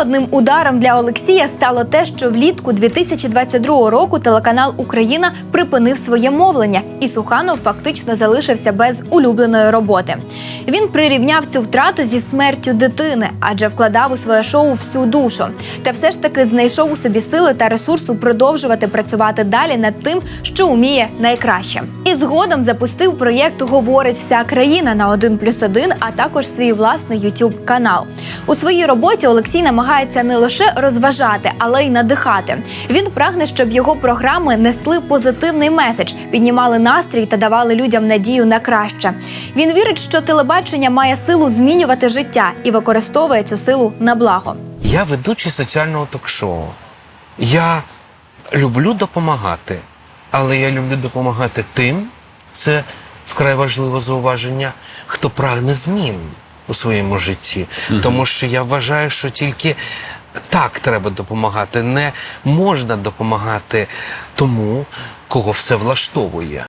Одним ударом для Олексія стало те, що влітку 2022 року телеканал Україна припинив своє мовлення, і Суханов фактично залишився без улюбленої роботи. Він прирівняв цю втрату зі смертю дитини, адже вкладав у своє шоу всю душу. Та все ж таки знайшов у собі сили та ресурсу продовжувати працювати далі над тим, що вміє найкраще. І згодом запустив проєкт Говорить вся країна на 1 плюс 1, а також свій власний youtube канал. У своїй роботі Олексій намагається не лише розважати, але й надихати. Він прагне, щоб його програми несли позитивний меседж, піднімали настрій та давали людям надію на краще. Він вірить, що телебачення має силу змінювати життя і використовує цю силу на благо. Я ведучий соціального ток-шоу. Я люблю допомагати, але я люблю допомагати тим, це вкрай важливе зауваження, хто прагне змін у своєму житті. Тому що я вважаю, що тільки так треба допомагати. Не можна допомагати тому, кого все влаштовує.